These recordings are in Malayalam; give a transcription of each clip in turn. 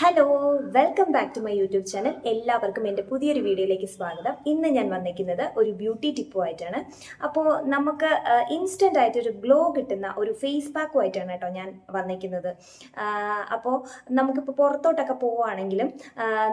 Hello welcome back to my YouTube channel എല്ലാവർക്കും എന്റെ പുതിയൊരു വീഡിയോയിലേക്ക് സ്വാഗതം. ഇന്ന് ഞാൻ വന്നിരിക്കുന്നത് ഒരു ബ്യൂട്ടി ടിപ്പുമായിട്ടാണ് അപ്പോൾ നമുക്ക് ഇൻസ്റ്റന്റ് ആയിട്ട് ഒരു ഗ്ലോ കിട്ടുന്ന ഒരു ഫേസ് പാക്കുമായിട്ടാണ് കേട്ടോ ഞാൻ വന്നിരിക്കുന്നത്. അപ്പോൾ നമുക്കിപ്പോൾ പുറത്തോട്ടൊക്കെ പോവുകയാണെങ്കിലും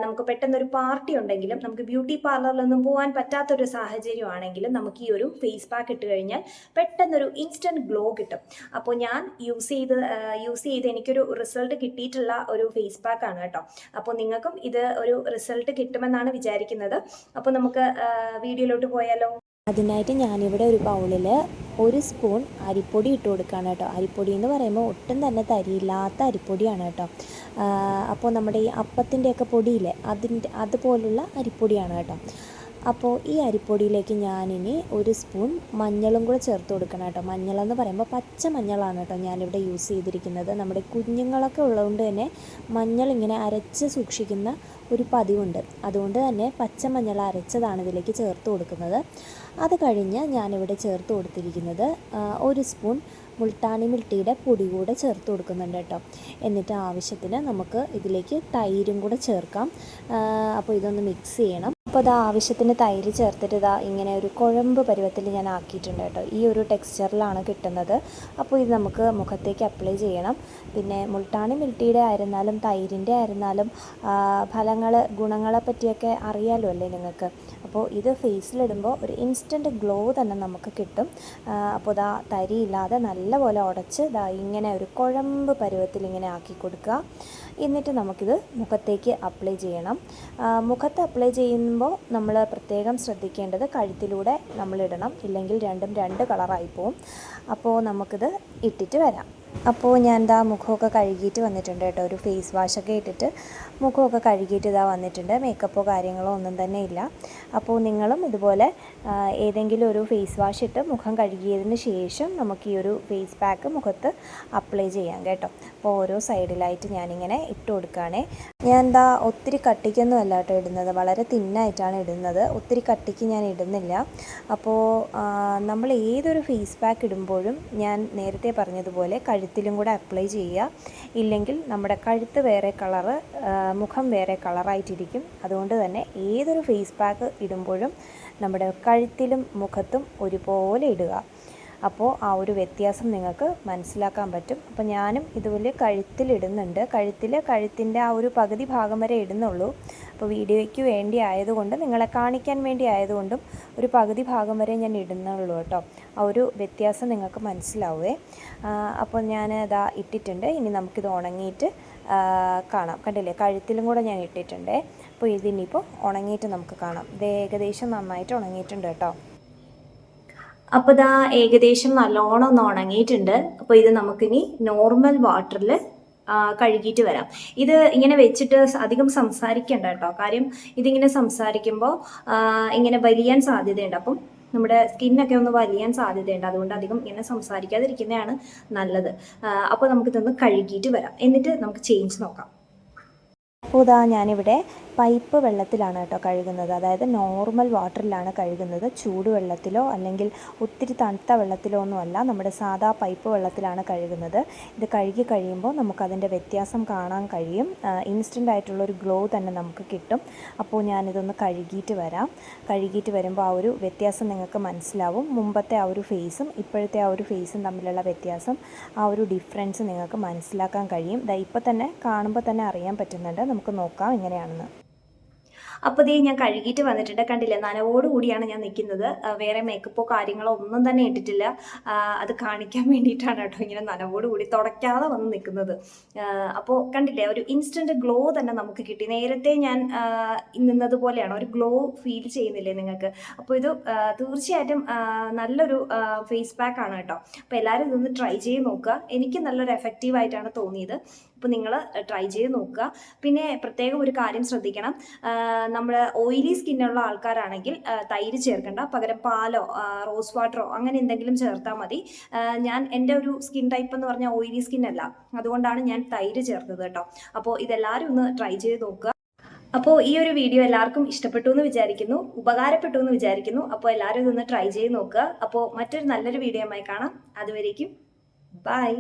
നമുക്ക് പെട്ടെന്നൊരു പാർട്ടി ഉണ്ടെങ്കിലും നമുക്ക് ബ്യൂട്ടി പാർലറിലൊന്നും പോകാൻ പറ്റാത്തൊരു സാഹചര്യമാണെങ്കിലും നമുക്ക് ഈ ഒരു ഫേസ് പാക്ക് ഇട്ട് കഴിഞ്ഞാൽ പെട്ടെന്നൊരു ഇൻസ്റ്റന്റ് ഗ്ലോ കിട്ടും. അപ്പോൾ ഞാൻ യൂസ് ചെയ്ത് യൂസ് ചെയ്ത് എനിക്കൊരു റിസൾട്ട് കിട്ടിയിട്ടുള്ള ഒരു ഫേസ് പാക്ക് ആണ് കേട്ടോ. അപ്പോൾ നിങ്ങൾക്കും ഇത് ഒരു റിസൾട്ട് കിട്ടുമെന്നാണ് വിചാരിക്കുന്നത്. അപ്പോൾ നമുക്ക് വീഡിയോയിലോട്ട് പോയാലോ? അതിനായിട്ട് ഞാനിവിടെ ഒരു ബൗളിൽ ഒരു സ്പൂൺ അരിപ്പൊടി ഇട്ട് കൊടുക്കുകയാണ് കേട്ടോ. അരിപ്പൊടി എന്ന് പറയുമ്പോൾ ഒട്ടും തന്നെ തരിയില്ലാത്ത അരിപ്പൊടിയാണ് കേട്ടോ. അപ്പോൾ നമ്മുടെ ഈ അപ്പത്തിന്റെയൊക്കെ പൊടിയില്ലേ അതിന്റെ അതുപോലുള്ള അരിപ്പൊടിയാണ് കേട്ടോ. അപ്പോൾ ഈ അരിപ്പൊടിയിലേക്ക് ഞാനിനി ഒരു സ്പൂൺ മഞ്ഞളും കൂടെ ചേർത്ത് കൊടുക്കണം കേട്ടോ. മഞ്ഞളെന്ന് പറയുമ്പോൾ പച്ച മഞ്ഞളാണ് കേട്ടോ ഞാനിവിടെ യൂസ് ചെയ്തിരിക്കുന്നത്. നമ്മുടെ കുഞ്ഞുങ്ങളൊക്കെ ഉള്ളതുകൊണ്ട് തന്നെ മഞ്ഞൾ ഇങ്ങനെ അരച്ച് സൂക്ഷിക്കുന്ന ഒരു പതിവുണ്ട്. അതുകൊണ്ട് തന്നെ പച്ച മഞ്ഞൾ അരച്ചതാണ് ഇതിലേക്ക് ചേർത്ത് കൊടുക്കുന്നത്. അത് കഴിഞ്ഞ് ഞാനിവിടെ ചേർത്ത് കൊടുത്തിരിക്കുന്നത് ഒരു സ്പൂൺ മുൾട്ടാണി മിൽട്ടിയുടെ പൊടി കൂടെ ചേർത്ത് കൊടുക്കുന്നുണ്ട് കേട്ടോ. എന്നിട്ട് ആവശ്യത്തിന് നമുക്ക് ഇതിലേക്ക് തൈരും കൂടെ ചേർക്കാം. അപ്പോൾ ഇതൊന്ന് മിക്സ് ചെയ്യണം. അപ്പോൾ അത് ആവശ്യത്തിന് തൈര് ചേർത്തിട്ട് ഇതാ ഇങ്ങനെ ഒരു കുഴമ്പ് പരുവത്തിൽ ഞാൻ ആക്കിയിട്ടുണ്ട് കേട്ടോ. ഈ ഒരു ടെക്സ്ചറിലാണ് കിട്ടുന്നത്. അപ്പോൾ ഇത് നമുക്ക് മുഖത്തേക്ക് അപ്ലൈ ചെയ്യണം. പിന്നെ മുൾട്ടാണി മിൽട്ടിയുടെ ആയിരുന്നാലും തൈരിന്റെ ആയിരുന്നാലും ഫലങ്ങൾ ഗുണങ്ങളെ പറ്റിയൊക്കെ അറിയാലോ അല്ലേ നിങ്ങൾക്ക്? അപ്പോൾ ഇത് ഫേസിലിടുമ്പോൾ ഒരു ഇൻസ്റ്റന്റ് ഗ്ലോ തന്നെ നമുക്ക് കിട്ടും. അപ്പോൾ ഇതാ തരിയില്ലാതെ നല്ലപോലെ ഉടച്ച് ഇതാ ഇങ്ങനെ ഒരു കുഴമ്പ് പരുവത്തിൽ ഇങ്ങനെ ആക്കി കൊടുക്കുക. എന്നിട്ട് നമുക്കിത് മുഖത്തേക്ക് അപ്ലൈ ചെയ്യണം. മുഖത്ത് അപ്ലൈ ചെയ്യുമ്പോൾ നമ്മൾ പ്രത്യേകം ശ്രദ്ധിക്കേണ്ടത് കഴുത്തിലൂടെ നമ്മളിടണം ഇല്ലെങ്കിൽ രണ്ടും രണ്ട് കളറായി പോവും. അപ്പോൾ നമുക്കിത് ഇട്ടിട്ട് വരാം. അപ്പോൾ ഞാൻ ദാ മുഖമൊക്കെ കഴുകിയിട്ട് വന്നിട്ടുണ്ട് കേട്ടോ. ഒരു ഫേസ് വാഷൊക്കെ ഇട്ടിട്ട്. മുഖമൊക്കെ കഴുകിയിട്ട് ഇതാ വന്നിട്ടുണ്ട്. മേക്കപ്പോ കാര്യങ്ങളോ ഒന്നും തന്നെ ഇല്ല. അപ്പോൾ നിങ്ങളും ഇതുപോലെ ഏതെങ്കിലും ഒരു ഫേസ് വാഷ് ഇട്ട് മുഖം കഴുകിയതിന് ശേഷം നമുക്ക് ഈ ഒരു ഫേസ് പാക്ക് മുഖത്ത് അപ്ലൈ ചെയ്യാം കേട്ടോ. അപ്പോൾ ഓരോ സൈഡിലായിട്ട് ഞാനിങ്ങനെ ഇട്ട് കൊടുക്കുകയാണേ. ഞാൻ എന്താ ഒത്തിരി കട്ടിക്കൊന്നും അല്ല കേട്ടോ ഇടുന്നത്. വളരെ തിന്നായിട്ടാണ് ഇടുന്നത്. ഒത്തിരി കട്ടിക്ക് ഞാൻ ഇടുന്നില്ല. അപ്പോൾ നമ്മൾ ഏതൊരു ഫേസ് പാക്ക് ഇടുമ്പോഴും ഞാൻ നേരത്തെ പറഞ്ഞതുപോലെ കഴുത്തിലും കൂടെ അപ്ലൈ ചെയ്യുക. ഇല്ലെങ്കിൽ നമ്മുടെ കഴുത്ത് വേറെ കളറ് മുഖം വേറെ കളറായിട്ടിരിക്കും. അതുകൊണ്ട് തന്നെ ഏതൊരു ഫേസ് പാക്ക് ഇടുമ്പോഴും നമ്മുടെ കഴുത്തിലും മുഖത്തും ഒരുപോലെ ഇടുക. അപ്പോൾ ആ ഒരു വ്യത്യാസം നിങ്ങൾക്ക് മനസ്സിലാക്കാൻ പറ്റും. അപ്പോൾ ഞാനും ഇതുപോലെ കഴുത്തിലിടുന്നുണ്ട് കഴുത്തിൽ കഴുത്തിന്റെ ആ ഒരു പകുതി ഭാഗം വരെ ഇടുന്നുള്ളൂ. അപ്പോൾ വീഡിയോയ്ക്ക് വേണ്ടി ആയതുകൊണ്ട് നിങ്ങളെ കാണിക്കാൻ വേണ്ടി ആയതുകൊണ്ടും ഒരു പകുതി ഭാഗം വരെ ഞാൻ ഇടുന്നുള്ളൂ കേട്ടോ. ആ ഒരു വ്യത്യാസം നിങ്ങൾക്ക് മനസ്സിലാവേ. അപ്പോൾ ഞാൻ ഇതാ ഇട്ടിട്ടുണ്ട്. ഇനി നമുക്കിത് ഉണങ്ങിയിട്ട് കാണാം. കണ്ടില്ലേ? കഴുത്തിലും കൂടെ ഞാൻ ഇട്ടിട്ടുണ്ട്. അപ്പോൾ ഇതിനിപ്പോൾ ഉണങ്ങിയിട്ട് നമുക്ക് കാണാം. ഇത് ഏകദേശം നന്നായിട്ട് ഉണങ്ങിയിട്ടുണ്ട് കേട്ടോ. അപ്പോൾ ഇതാ ഏകദേശം നല്ലോണം ഒന്ന് ഉണങ്ങിയിട്ടുണ്ട്. അപ്പോൾ ഇത് നമുക്കിനി നോർമൽ വാട്ടറിൽ കഴുകിയിട്ട് വരാം. ഇത് ഇങ്ങനെ വെച്ചിട്ട് അധികം സംസാരിക്കണ്ട കേട്ടോ. കാര്യം ഇതിങ്ങനെ സംസാരിക്കുമ്പോൾ ഇങ്ങനെ വലിയാൻ സാധ്യതയുണ്ട്. അപ്പം നമ്മുടെ സ്കിന്നൊക്കെ ഒന്ന് വലിയാൻ സാധ്യതയുണ്ട്. അതുകൊണ്ട് അധികം ഇങ്ങനെ സംസാരിക്കാതിരിക്കുന്നതാണ് നല്ലത്. അപ്പോൾ നമുക്കിതൊന്ന് കഴുകിയിട്ട് വരാം. എന്നിട്ട് നമുക്ക് ചേഞ്ച് നോക്കാം. അപ്പോൾ ഇതാ ഞാനിവിടെ പൈപ്പ് വെള്ളത്തിലാണ് കേട്ടോ കഴുകുന്നത്. അതായത് നോർമൽ വാട്ടറിലാണ് കഴുകുന്നത്. ചൂടുവെള്ളത്തിലോ അല്ലെങ്കിൽ ഒത്തിരി തണുത്ത വെള്ളത്തിലോ ഒന്നുമല്ല നമ്മുടെ സാധാ പൈപ്പ് വെള്ളത്തിലാണ് കഴുകുന്നത്. ഇത് കഴുകി കഴിയുമ്പോൾ നമുക്കതിന്റെ വ്യത്യാസം കാണാൻ കഴിയും. ഇൻസ്റ്റന്റ് ആയിട്ടുള്ളൊരു ഗ്ലോ തന്നെ നമുക്ക് കിട്ടും. അപ്പോൾ ഞാനിതൊന്ന് കഴുകിയിട്ട് വരാം. കഴുകിയിട്ട് വരുമ്പോൾ ആ ഒരു വ്യത്യാസം നിങ്ങൾക്ക് മനസ്സിലാവും. മുമ്പത്തെ ആ ഒരു ഫേസും ഇപ്പോഴത്തെ ആ ഒരു ഫേസും തമ്മിലുള്ള വ്യത്യാസം ആ ഒരു ഡിഫറൻസ് നിങ്ങൾക്ക് മനസ്സിലാക്കാൻ കഴിയും. ദാ ഇപ്പോൾ തന്നെ കാണുമ്പോൾ തന്നെ അറിയാൻ പറ്റുന്നുണ്ട്. നമുക്ക് നോക്കാം എങ്ങനെയാണെന്ന്. അപ്പോൾ ദേ ഞാൻ കഴുകിയിട്ട് വന്നിട്ടുണ്ട്. കണ്ടില്ലേ? നനവോട് കൂടിയാണ് ഞാൻ നിൽക്കുന്നത്. വേറെ മേക്കപ്പോ കാര്യങ്ങളോ ഒന്നും തന്നെ ഇട്ടിട്ടില്ല. അത് കാണിക്കാൻ വേണ്ടിയിട്ടാണ് കേട്ടോ ഇങ്ങനെ നനവോട് കൂടി തുടയ്ക്കാതെ വന്ന് നിൽക്കുന്നത്. അപ്പോൾ കണ്ടില്ലേ? ഒരു ഇൻസ്റ്റന്റ് ഗ്ലോ തന്നെ നമുക്ക് കിട്ടി. നേരത്തെ ഞാൻ നിന്നത് പോലെയാണ് ഒരു ഗ്ലോ ഫീൽ ചെയ്യുന്നില്ലേ നിങ്ങൾക്ക്? അപ്പോൾ ഇത് തീർച്ചയായിട്ടും നല്ലൊരു ഫേസ് പാക്ക് ആണ് കേട്ടോ. അപ്പോൾ എല്ലാവരും ഇതൊന്ന് ട്രൈ ചെയ്ത് നോക്കുക. എനിക്ക് നല്ലൊരു എഫക്റ്റീവ് ആയിട്ടാണ് തോന്നിയത്. അപ്പോൾ നിങ്ങൾ ട്രൈ ചെയ്ത് നോക്കുക. പിന്നെ പ്രത്യേകം ഒരു കാര്യം ശ്രദ്ധിക്കണം. നമ്മൾ ഓയിലി സ്കിന്നുള്ള ആൾക്കാരാണെങ്കിൽ തൈര് ചേർക്കണ്ട. പകരം പാലോ റോസ് വാട്ടറോ അങ്ങനെ എന്തെങ്കിലും ചേർത്താൽ മതി. ഞാൻ എന്റെ ഒരു സ്കിൻ ടൈപ്പ് എന്ന് പറഞ്ഞാൽ ഓയിലി സ്കിൻ അല്ല. അതുകൊണ്ടാണ് ഞാൻ തൈര് ചേർത്തത് കേട്ടോ. അപ്പോൾ ഇതെല്ലാവരും ഒന്ന് ട്രൈ ചെയ്ത് നോക്കുക. അപ്പോൾ ഈ ഒരു വീഡിയോ എല്ലാവർക്കും ഇഷ്ടപ്പെട്ടു എന്ന് വിചാരിക്കുന്നു. ഉപകാരപ്പെട്ടു എന്ന് വിചാരിക്കുന്നു. അപ്പോൾ എല്ലാവരും ഇതൊന്ന് ട്രൈ ചെയ്ത് നോക്കുക. അപ്പോൾ മറ്റൊരു നല്ലൊരു വീഡിയോയുമായി കാണാം. അതുവരേക്കും ബൈ